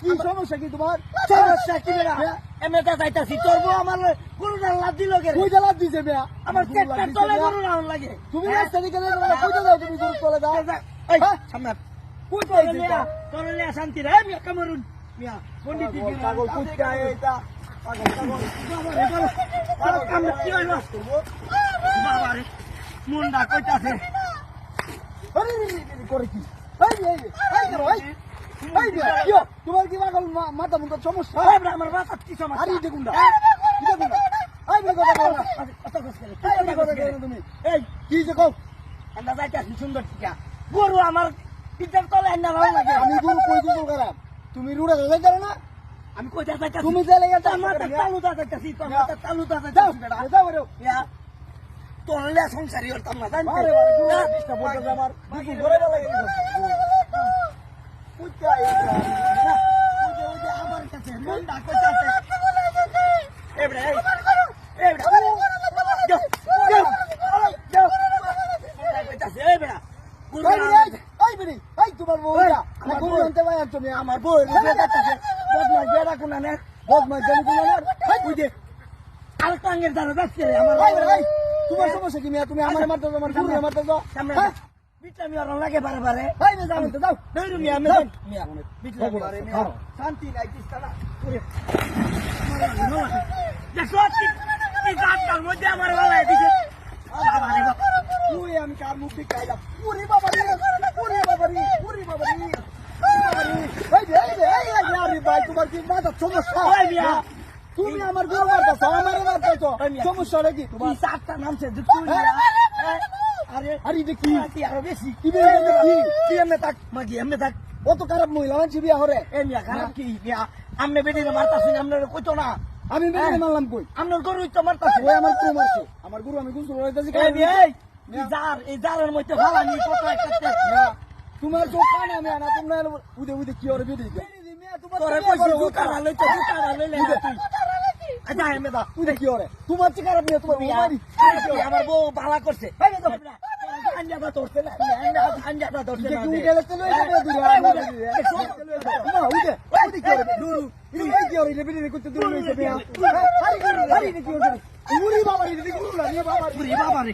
কি গরু সমস্যা কি তোমার সমস্যা কি বেটা এমনি তা যাইতাছি তোর বউ আমার গরুটা লাভ দিল কে রে? কই জ্বালা দিছে মেয়া আমার চেকটা তলে গরু রাউন লাগে তুমি? রাস্তা দিকে যাও কই যাও তুমি দূর চলে যাও এই? সামনে শান্তি রে মিয়া কামরুন মিয়া পণ্ডিত দিদি পাগল কুত্তা এইটা পাগল পাগল বাবা রে কাম কি হইল বাবা রে মুন্ডা কইতাছে আরে করে কি এই এই এই করো এই এই হো? তোমার কি পাগল মাথা মুন্ডা সমস্যা এই আমার বাতা কি সমস্যা আরে এটা এটা কথা কও না এই রে কথা তুমি এই কি যে কও আমরা যাইতাছি সুন্দর টিকা গরু আমার পিঠের তলে আন্না রাউন লাগে। আমি গুরু কই দিছো খারাপ তুমি রুড়া যাই যাও না? আমি কইতা যাইতাছি তুমি যাইলে গেছো? আমার তালু দা যাইতাছি তোর মাথা তালু দা যাও বেটা। যাও রে ইয়া তোর লিয়া সংসারী হতাম না জানতে? আরে গুরু ডিস্টার্ব করতে আমার করে বেলা গেল কুত্তা এইটা ওই যে ওই যে আমার কাছে। মুন্ডা কইতাছে এই। বেটা এই এই বেটা যাও যাও যাও মুন্ডা কইতাছে এই বেটা গরু এই রাউন এই এই বিড়ি এই তোমার বউটা না ভাই তুমি আমার যাচ্ছে বদমাস বেড়া কোনা নে বদমাস জানি কোন না ওই যে আরেকটা আঙ্গের দ্বারা যাচ্ছে আমার এই তোমার সমস্যা কি মিয়া? তুমি আমার মারতে দাও আমার গুরু মারতে দাও। সামনে? বিটলামি আর লাগে বারে বারে। এই নে যাও। তো যাও। দৈরু মিয়া আমি যাও। মিয়া বিটলামি বারে মিয়া শান্তি নাই কিস্তানা ওরে। দেখো কি কি গাছটার মধ্যে আমার গলায় দিছে। বাবা রে বাবা। তুই আমি কার মুখ খাইলাম ওরে বাবা রে ওরে বাবা বাবা রে এই রে এই রে এই রে তোমার কি মাথা সমস্যা। তুমি আমার গুরু মারতেছো আমারে মারতেছো। সমস্যা নাকি তোমার সাতটা নামছে যে তুই মিয়া। হ্যাঁ? আরে আরে কি আরও বেশি? কি এটা কি? কি এমনি থাক? মাগি এমনি থাক? অত খারাপ মহিলা মানছি বিয়া হরে এ মিয়া খারাপ কি মিয়া? আমনে বেডিরে মারতাছি আমনে কইতো না। আমি মেরে মারলাম কই? আমনের গরু তো মারতাছি। ওই আমার গুরু মারছে। আমার গুরু আমি গুরু রইতেছি এই এই জার এই জারের মধ্যে ফালানি কত একটা তোমার আমি আনা তোমরা উদে উদে কি বেদি তোমার তোরে কইছি জুতারা লইতে জুতারা লইলে না তুই আচ্ছা এমনি দা উদে কি হরে তোমার চেয়ে খারাপ নিয়ে তোমার আরে আমার বউ ভালা করছে তো, আঞ্জাটা ধরছে না আঞ্জাটা ধরছে না গেলে তো লই যাবে দূরে। মা কি দূরু কি করতে দূর বিয়া আরে আরে কি বাবা রে দেখি নিয়ে ওরে রে।